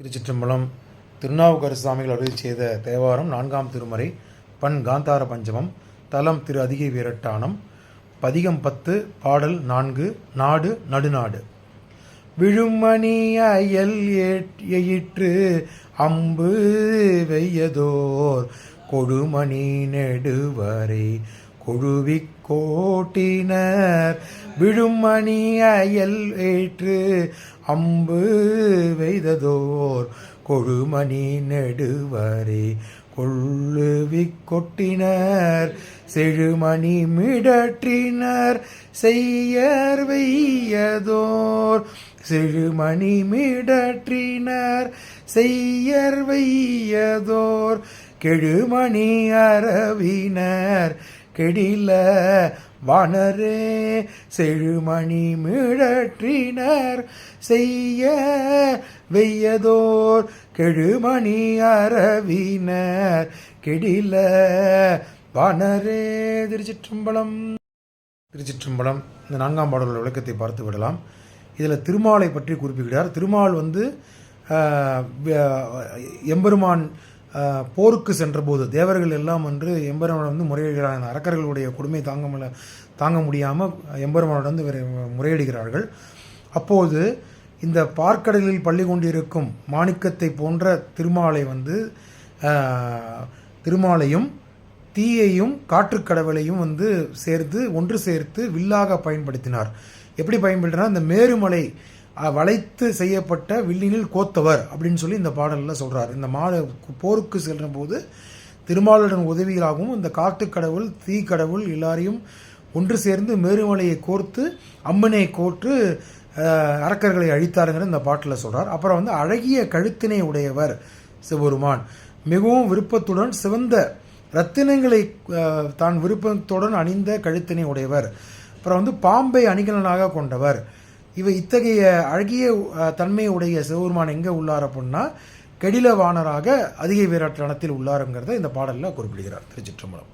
திருச்சிற்றம்பலம் திருநாவுக்கரசு சுவாமிகள் அருள் செய்த தேவாரம் நான்காம் திருமறை பண் காந்தார பஞ்சமம் தலம் திரு அதிகை வீரட்டானம் பதிகம் பத்து பாடல் நான்கு நாடு நடுநாடு. விழுமணி அயல் ஏற்- அம்பு வெய்யதோர் கொடுமணி நெடுவரை கொழுவிக் கோட்டினர் விழுமணி அயல் ஏற்று அம்பு வெய்ததோர் கொழுமணி நெடுவரே கொள்ளுவிக் கொட்டினர் செழுமணி மிடற்றினர் செய்யர் வெய்யதோர் செழுமணி மிடற்றினர் செய்யர் வெய்யதோர் கெழுமணி அரவினர் கெடில வானரே செழுமணி மிழற்றினர். செய்ய வெய்யதோர் கெழுமணி அரவினர் கெடில வானரே திருச்சிற்றம்பலம். திருச்சிற்றம்பலம் இந்த நான்காம் பாடல்கள் விளக்கத்தை பார்த்து விடலாம். இதில் திருமாலை பற்றி குறிப்பிடுகிறார். திருமால் வந்து எம்பெருமான் போருக்கு சென்றபோது தேவர்கள் எல்லாம் வந்து எம்பெருமான் வந்து முறையிடுகிறார்கள். அந்த அரக்கர்களுடைய கொடுமை தாங்க முடிய தாங்க முடியாமல் எம்பெருமானோட வந்து முறையிடுகிறார்கள். அப்போது இந்த பார்க்கடலில் பள்ளி கொண்டிருக்கும் மாணிக்கத்தை போன்ற திருமாலை வந்து திருமாலையும் தீயையும் காற்றுக்கடவுளையும் வந்து சேர்த்து ஒன்று சேர்த்து வில்லாக பயன்படுத்தினார். எப்படி பயன்படுத்தினார்? இந்த மேருமலை வளைத்து செய்யப்பட்ட வில்லினில் கோத்தவர் அப்படின்னு சொல்லி இந்த பாடலில் சொல்கிறார் இந்த மா போருக்கு செல்ற போது திருமாலுடன் உதவியாகவும் இந்த காட்டுக்கடவுள் தீ கடவுள் எல்லாரையும் ஒன்று சேர்ந்து மேருமலையை கோர்த்து அம்மனை கோர்த்து அரக்கர்களை அழித்தாருங்கிற இந்த பாட்டில் சொல்கிறார் அப்புறம் வந்து அழகிய கழுத்தினை உடையவர் சிவபெருமான். மிகவும் விருப்பத்துடன் சிவந்த ரத்தினங்களை தான் விருப்பத்துடன் அணிந்த கழுத்தினை உடையவர். அப்புறம் வந்து பாம்பை அணிகலனாக கொண்டவர். இவ இத்தகைய அழகிய தன்மையுடைய சிவபெருமான் எங்கே உள்ளார் அப்படின்னா கெடில வானராக அதிக வீராட்டணத்தில் உள்ளாருங்கிறத இந்த பாடலில் குறிப்பிடுகிறார் திருச்சிற்றம்பலம்.